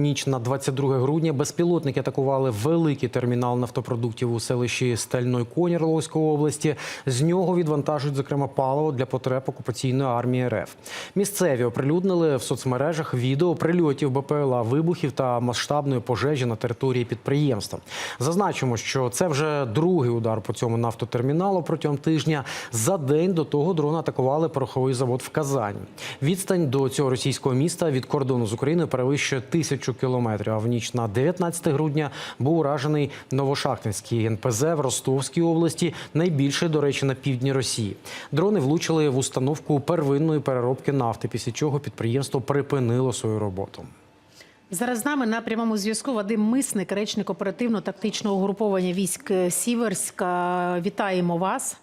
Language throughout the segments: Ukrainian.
ніч на 22 грудня безпілотники атакували великий термінал нафтопродуктів у селищі Стельной Конь Орловської області. З нього відвантажують, зокрема, паливо для потреб окупаційної армії РФ. Місцеві оприлюднили в соцмережах відео прильотів БПЛА, вибухів та масштабної пожежі на території підприємства. Зазначимо, що це вже другий удар по цьому нафтотерміналу протягом тижня. За день до того дрон атакували пороховий завод в Казані. Відстань до цього російського міста від кордону з Україною перевищує тисячу кілометрів. А в ніч на 19 грудня був уражений Новошахтинський НПЗ в Ростовській області, найбільший, до речі, на півдні Росії. Дрони влучили в установку первинної переробки нафти, після чого підприємство припинило свою роботу. Зараз з нами на прямому зв'язку Вадим Мисник, речник оперативно-тактичного угруповання військ Сіверська. Вітаємо вас.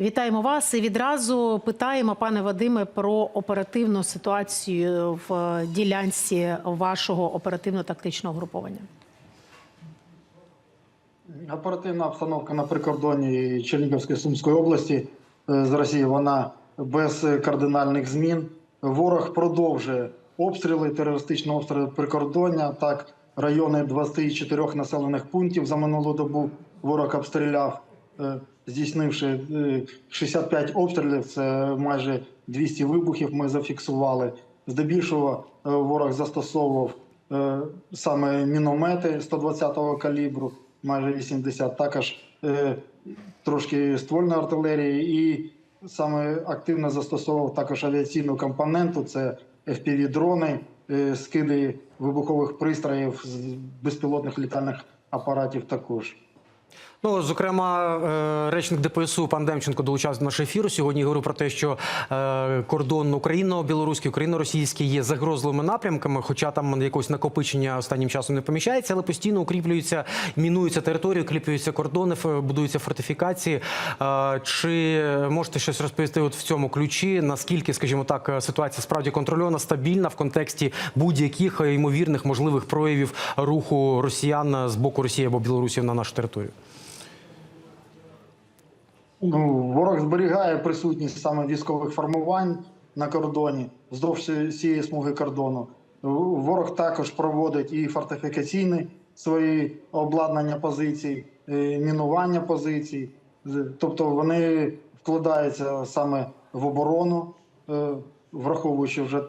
Вітаємо вас і відразу питаємо, пане Вадиме, про оперативну ситуацію в ділянці вашого оперативно-тактичного угруповання. Оперативна обстановка на прикордоні Чернігівської Сумської області е, з Росією вона без кардинальних змін. Ворог продовжує обстріли, терористичні обстріли прикордоння. Так, райони 24 населених пунктів за минулу добу ворог обстріляв, здійснивши е, 65 обстрілів. Це майже 200 вибухів. Ми зафіксували. Здебільшого е, ворог застосовував е, саме міномети 120-го калібру, майже 80, також е, трошки ствольної артилерії, і саме активно застосовував також авіаційну компоненту. Це FPV-дрони, е, скиди вибухових пристроїв з безпілотних літальних апаратів також. Ну, зокрема, е, речник ДПСУ пан Демченко долучався до нашого ефіру. Сьогодні говорив про те, що е, кордон україно-білоруський, україно-російський є загрозливими напрямками, хоча там якогось накопичення останнім часом не поміщається, але постійно укріплюються, мінуються території, укріплюються кордони, будуються фортифікації. Е, Чи можете щось розповісти от в цьому ключі? Наскільки, скажімо так, ситуація справді контрольована, стабільна в контексті будь-яких ймовірних можливих проявів руху росіян з боку Росії або Білорусі на нашу територію? Ну, ворог зберігає присутність саме військових формувань на кордоні вздовж цієї смуги кордону. Ворог також проводить і фортифікаційні свої обладнання позицій, е, мінування позицій. Тобто вони вкладаються саме в оборону, е, враховуючи вже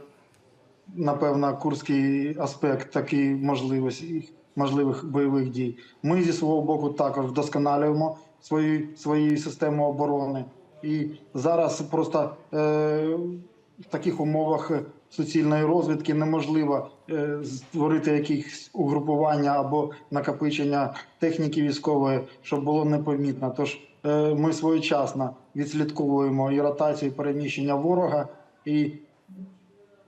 напевно, курський аспект можливості можливих бойових дій. Ми зі свого боку також вдосконалюємо свої, свої системи оборони. І зараз просто е, в таких умовах суцільної розвідки неможливо е, створити якісь угрупування або накопичення техніки військової, щоб було непомітно. Тож е, ми своєчасно відслідковуємо і ротацію і переміщення ворога і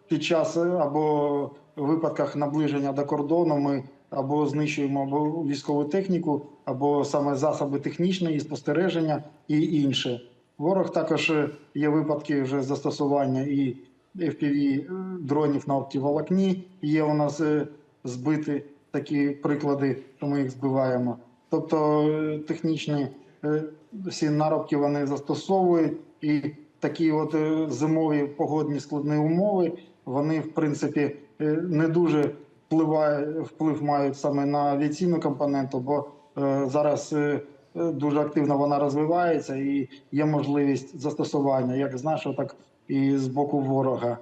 під час е, або випадках наближення до кордону ми або знищуємо або військову техніку, або саме засоби технічної спостереження і інше. Ворог також е, є випадки вже застосування і FPV дронів на оптіволокні. Є у нас е, збиті такі приклади, що ми їх збиваємо. Тобто е, технічні е, всі наробки вони застосовують і такі от е, зимові погодні складні умови, вони в принципі е, не дуже впливає, вплив мають саме на авіаційну компоненту, бо е, зараз е, е, дуже активно вона розвивається і є можливість застосування як з нашого, так і з боку ворога.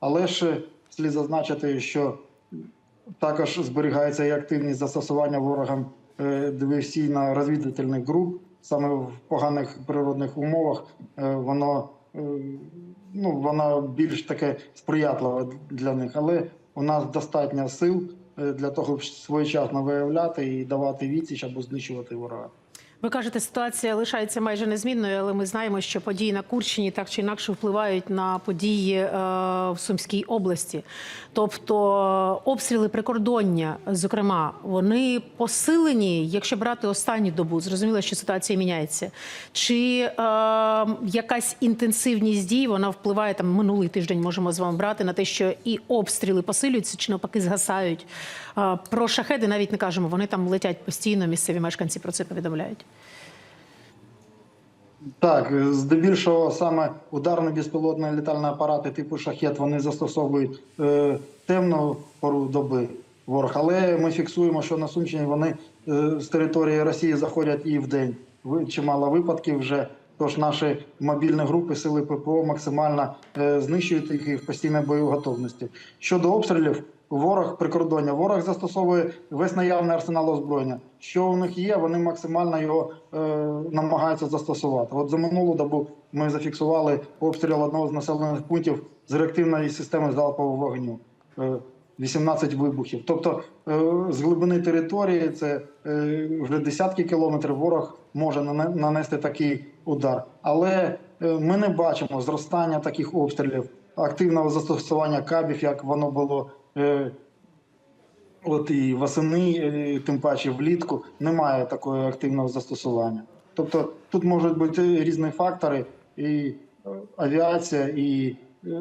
Але ж слід зазначити, що також зберігається і активність застосування ворогам е, диверсійно-розвідувальних груп. Саме в поганих природних умовах воно, ну, воно більш таке сприятливе для них. Але у нас достатньо сил е, для того, щоб своєчасно виявляти і давати відсіч або знищувати ворога. Ви кажете, ситуація лишається майже незмінною, але ми знаємо, що події на Курщині так чи інакше впливають на події е, в Сумській області. Тобто обстріли прикордоння, зокрема, вони посилені, якщо брати останню добу. Зрозуміло, що ситуація міняється. Чи е, якась інтенсивність дій вона впливає там минулий тиждень, можемо з вами брати на те, що і обстріли посилюються, чи навпаки згасають. Про шахеди навіть не кажемо. Вони там летять постійно. Місцеві мешканці про це повідомляють. Так, здебільшого саме ударні безпілотні літальні апарати типу шахет вони застосовують е, темну пору доби ворог. Але ми фіксуємо, що на Сумщині вони е, з території Росії заходять і в день. Чимало випадків вже. Тож наші мобільні групи сили ППО максимально е, знищують їх і в постійній бойовій готовності. Щодо обстрілів, ворог прикордоння, ворог застосовує весь наявний арсенал озброєння. Що у них є, вони максимально його е, намагаються застосувати. От за минулу добу ми зафіксували обстріл одного з населених пунктів з реактивної системи залпового вогню. Е, 18 вибухів. Тобто е, з глибини території це е, вже десятки кілометрів ворог може нанести такий удар. Але е, ми не бачимо зростання таких обстрілів, активного застосування кабів, як воно було е, От і восени, е, тим паче влітку, немає такого активного застосування. Тобто тут можуть бути різні фактори, і е, авіація, і е,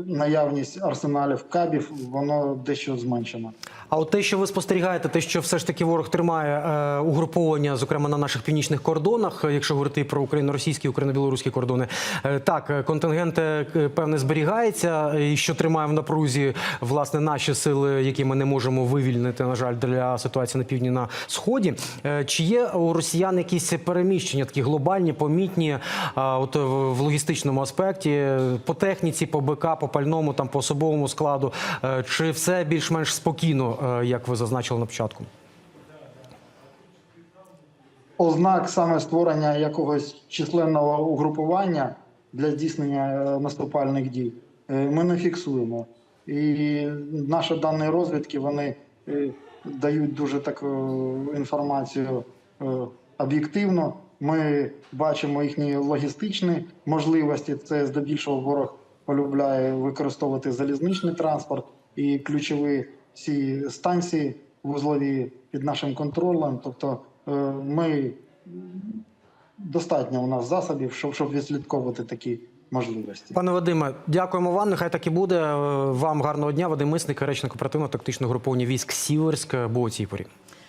наявність арсеналів кабів, воно дещо зменшено. А от те, що ви спостерігаєте, те, що все ж таки ворог тримає е, угруповання, зокрема на наших північних кордонах, е, якщо говорити про україно-російські, україно-білоруські кордони, е, так е, контингент е, певне зберігається, і що тримає в напрузі власне наші сили, які ми не можемо вивільнити, на жаль, для ситуації на півдні на сході. Е, Чи є у росіян якісь переміщення, такі глобальні, помітні, а, от в логістичному аспекті, е, по техніці, по БК, по пальному, там по особовому складу, Е, чи все більш-менш спокійно, е, як ви зазначили на початку? Ознак саме створення якогось численного угрупування для здійснення е, наступальних дій ми не фіксуємо. І наші дані розвідки вони дають дуже таку інформацію об'єктивно. Ми бачимо їхні логістичні можливості. Це здебільшого ворог полюбляє використовувати залізничний транспорт і ключові всі станції вузлові під нашим контролем. Тобто е, ми достатньо у нас засобів, щоб, щоб відслідковувати такі можливості. Пане Вадиме, дякуємо вам. Нехай так і буде. Е, Вам гарного дня. Вадим Мисник, речник оперативно-тактичного груповання військ Сіверськ був у цій.